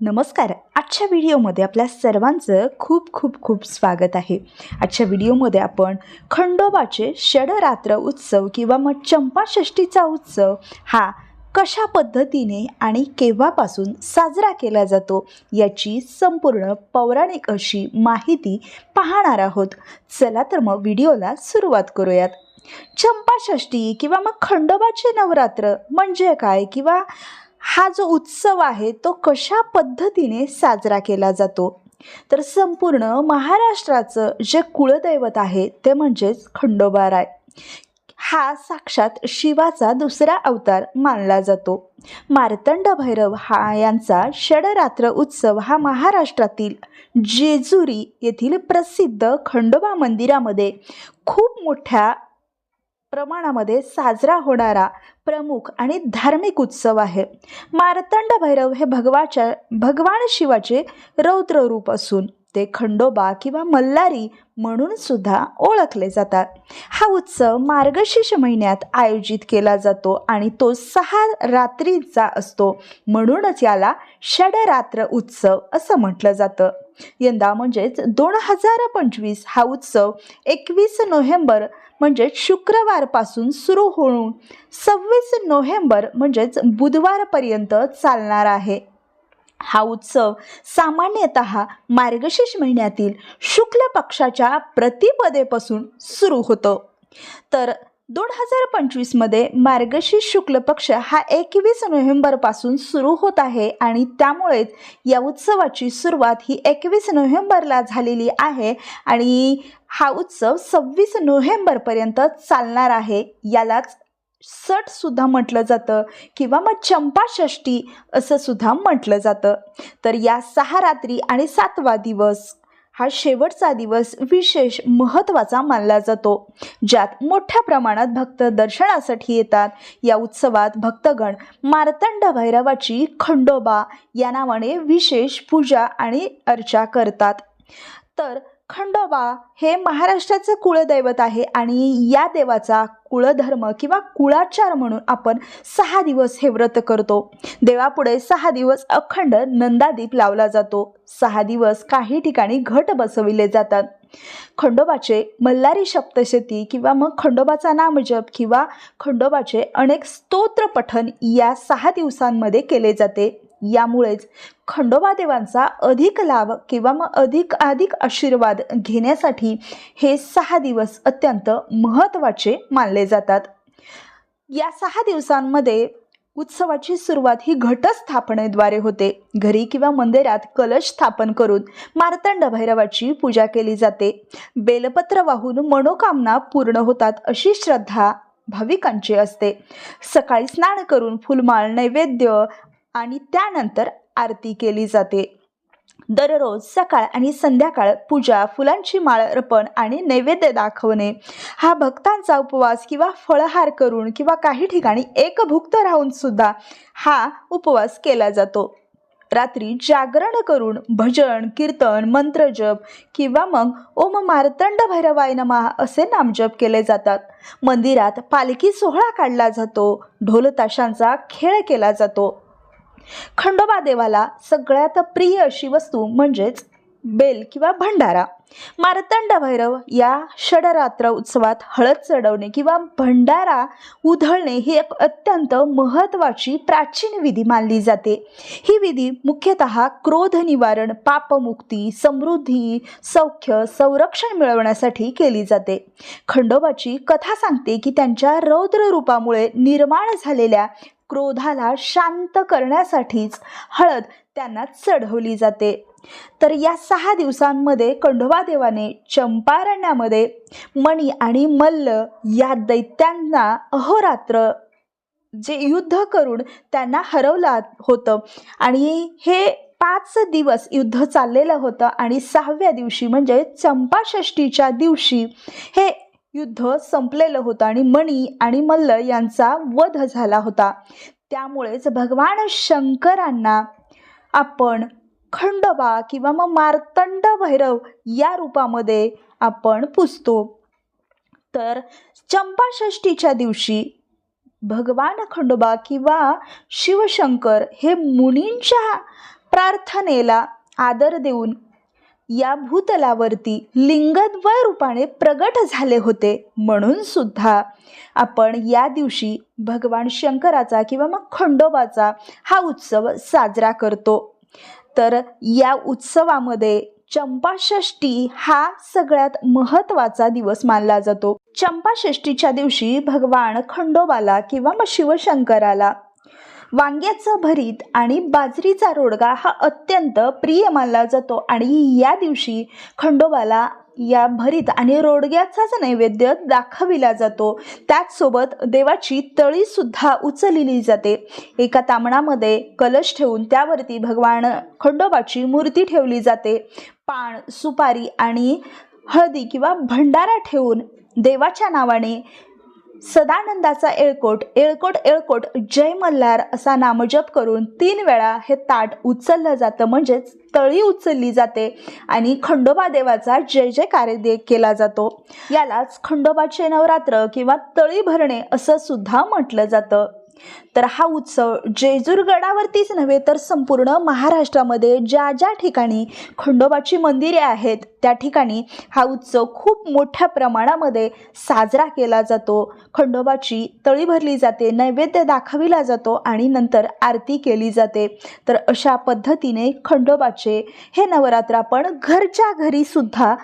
नमस्कार. आजच्या व्हिडिओमध्ये आपल्या सर्वांचं खूप खूप खूप स्वागत आहे. आजच्या व्हिडिओमध्ये आपण खंडोबाचे षडरात्र उत्सव किंवा मग चंपाषष्ठीचा उत्सव हा कशा पद्धतीने आणि केव्हापासून साजरा केला जातो याची संपूर्ण पौराणिक अशी माहिती पाहणार आहोत. चला तर मग व्हिडिओला सुरुवात करूयात. चंपाषष्ठी किंवा मग खंडोबाचे नवरात्र म्हणजे काय? किंवा हा जो उत्सव आहे तो कशा पद्धतीने साजरा केला जातो? तर संपूर्ण महाराष्ट्राचं जे कुळदैवत आहे ते म्हणजेच खंडोबाराय हा साक्षात शिवाचा दुसरा अवतार मानला जातो. मार्तंड भैरव हा यांचा षडरात्र उत्सव हा महाराष्ट्रातील जेजुरी येथील प्रसिद्ध खंडोबा मंदिरामध्ये खूप मोठ्या प्रमाणामध्ये साजरा होणारा प्रमुख आणि धार्मिक उत्सव आहे. मार्तंड भैरव हे भगवाच्या भगवान शिवाचे रौद्र रूप असून ते खंडोबा किंवा मल्हारी म्हणून सुद्धा ओळखले जातात. हा उत्सव मार्गशीर्ष महिन्यात आयोजित केला जातो आणि तो सहा रात्रीचा असतो. म्हणूनच याला षडरात्र उत्सव असं म्हटलं जातं. यंदा म्हणजेच दोन हजार पंचवीस हा उत्सव एकवीस नोव्हेंबर म्हणजेच शुक्रवारपासून सुरू होऊन सव्वीस नोव्हेंबर म्हणजेच बुधवारपर्यंत चालणार आहे. हा उत्सव सामान्यतः मार्गशीर्ष महिन्यातील शुक्ल पक्षाच्या प्रतिपदेपासून सुरू होतो. तर दोन हजार पंचवीसमध्ये मार्गशीर्ष शुक्ल पक्ष हा एकवीस नोव्हेंबरपासून सुरू होत आहे आणि त्यामुळेच या उत्सवाची सुरुवात ही एकवीस नोव्हेंबरला झालेली आहे आणि हा उत्सव सव्वीस नोव्हेंबरपर्यंत चालणार आहे यालाच सटसुद्धा म्हटलं जातं किंवा मग चंपाषष्ठी असं सुद्धा म्हटलं जातं. तर या सहा रात्री आणि सातवा दिवस हा शेवटचा दिवस विशेष महत्त्वाचा मानला जातो. ज्यात मोठ्या प्रमाणात भक्त दर्शनासाठी येतात. या उत्सवात भक्तगण मार्तंड भैरवाची खंडोबा या नावाने विशेष पूजा आणि अर्चा करतात. तर खंडोबा हे महाराष्ट्राचं कुळदैवत आहे आणि या देवाचा कुळधर्म किंवा कुळाचार म्हणून आपण सहा दिवस हे व्रत करतो. देवापुढे सहा दिवस अखंड नंदादीप लावला जातो. सहा दिवस काही ठिकाणी घट बसविले जातात. खंडोबाचे मल्हारी सप्तशती किंवा मग खंडोबाचा नामजप किंवा खंडोबाचे अनेक स्तोत्र पठण या सहा दिवसांमध्ये केले जाते. यामुळेच खंडोबा देवांचा अधिक लाभ किंवा मग अधिक अधिक आशीर्वाद घेण्यासाठी हे सहा दिवस अत्यंत महत्त्वाचे मानले जातात. या सहा दिवसांमध्ये उत्सवाची सुरुवात ही घटस्थापनेद्वारे होते. घरी किंवा मंदिरात कलश स्थापन करून मार्तंड भैरवाची पूजा केली जाते. बेलपत्र वाहून मनोकामना पूर्ण होतात अशी श्रद्धा भाविकांची असते. सकाळी स्नान करून फुलमाळ नैवेद्य आणि त्यानंतर आरती केली जाते. दररोज सकाळ आणि संध्याकाळ पूजा फुलांची माळ अर्पण आणि नैवेद्य दाखवणे. हा भक्तांचा उपवास किंवा फळहार करून किंवा काही ठिकाणी एकभुक्त राहून सुद्धा हा उपवास केला जातो. रात्री जागरण करून भजन कीर्तन मंत्रजप किंवा मग ओम मार्तंड भैरवाय नमा असे नामजप केले जातात. मंदिरात पालखी सोहळा काढला जातो. ढोलताशांचा खेळ केला जातो. खंडोबा देवाला सगळ्यात प्रिय अशी वस्तू म्हणजेच बेल किंवा भंडारा. मारतंड भैरव या षडरात्र उत्सवात हळद चढवणे किंवा भंडारा उधळणे ही एक अत्यंत महत्त्वाची प्राचीन विधी मानली जाते. ही विधी मुख्यतः क्रोध निवारण पापमुक्ती समृद्धी सौख्य संरक्षण मिळवण्यासाठी केली जाते. खंडोबाची कथा सांगते की त्यांच्या रौद्र रूपामुळे निर्माण झालेल्या क्रोधाला शांत करण्यासाठीच हळद त्यांना चढवली जाते. तर या सहा दिवसांमध्ये खंडोबा देवाने चंपारण्यामध्ये मणी आणि मल्ल या दैत्यांना अहोरात्र जे युद्ध करून त्यांना हरवलं होतं आणि हे पाच दिवस युद्ध चाललेलं होतं आणि सहाव्या दिवशी म्हणजे चंपाषष्टीच्या दिवशी हे युद्ध संपलेलं होतं आणि मणी आणि मल्ल यांचा वध झाला होता. त्यामुळेच भगवान शंकरांना आपण खंडोबा किंवा मग मार्तंड भैरव या रूपामध्ये आपण पुजतो. तर चंपाषष्टीच्या दिवशी भगवान खंडोबा किंवा शिवशंकर हे मुनींच्या प्रार्थनेला आदर देऊन या भूतलावरती लिंगद्वय रूपाने प्रगट झाले होते म्हणून सुद्धा. आपण या दिवशी भगवान शंकराचा किंवा मग खंडोबाचा हा उत्सव साजरा करतो. तर या उत्सवामध्ये चंपाषष्ठी हा सगळ्यात महत्त्वाचा दिवस मानला जातो. चंपाषष्ठीच्या दिवशी भगवान खंडोबाला किंवा मग शिवशंकराला वांग्याचं भरीत आणि बाजरीचा रोडगा हा अत्यंत प्रिय मानला जातो. आणि या दिवशी खंडोबाला या भरीत आणि रोडग्याचाच नैवेद्य दाखविला जातो. त्याचसोबत देवाची तळीसुद्धा उचलली जाते. एका तामणामध्ये कलश ठेवून त्यावरती भगवान खंडोबाची मूर्ती ठेवली जाते. पान सुपारी आणि हळदी किंवा भंडारा ठेवून देवाच्या नावाने सदानंदाचा एळकोट येळकोट एळकोट जय मल्हार असा नामजप करून तीन वेळा हे ताट उचललं जातं. म्हणजेच तळी उचलली जाते आणि खंडोबा देवाचा जय जयकार दे केला जातो. यालाच खंडोबाचे नवरात्र किंवा तळी भरणे असं सुद्धा म्हटलं जातं. तर हा उत्सव जेजूरगडावरतीच नव्हे तर संपूर्ण महाराष्ट्रामध्ये ज्या ज्या ठिकाणी खंडोबाची मंदिरे आहेत त्या ठिकाणी हा उत्सव खूप मोठ्या प्रमाणामध्ये साजरा केला जातो. खंडोबाची तळी भरली जाते नैवेद्य दाखविला जातो आणि नंतर आरती केली जाते. तर अशा पद्धतीने खंडोबाचे हे नवरात्र आपण घरच्या घरी सुद्धा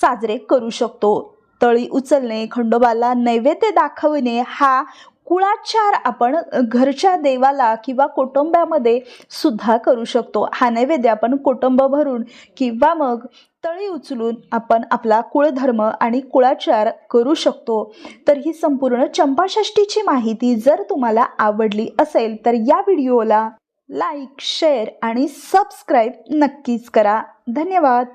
साजरे करू शकतो. तळी उचलणे खंडोबाला नैवेद्य दाखवणे हा कुळाचार आपण घरच्या देवाला किंवा कुटुंबामध्ये सुद्धा करू शकतो. हा नैवेद्य आपण कुटुंब भरून किंवा मग तळी उचलून आपण आपला कुळधर्म आणि कुळाचार करू शकतो. तर ही संपूर्ण चंपाषष्टीची माहिती जर तुम्हाला आवडली असेल तर या व्हिडिओला लाईक शेअर आणि सबस्क्राईब नक्कीच करा. धन्यवाद!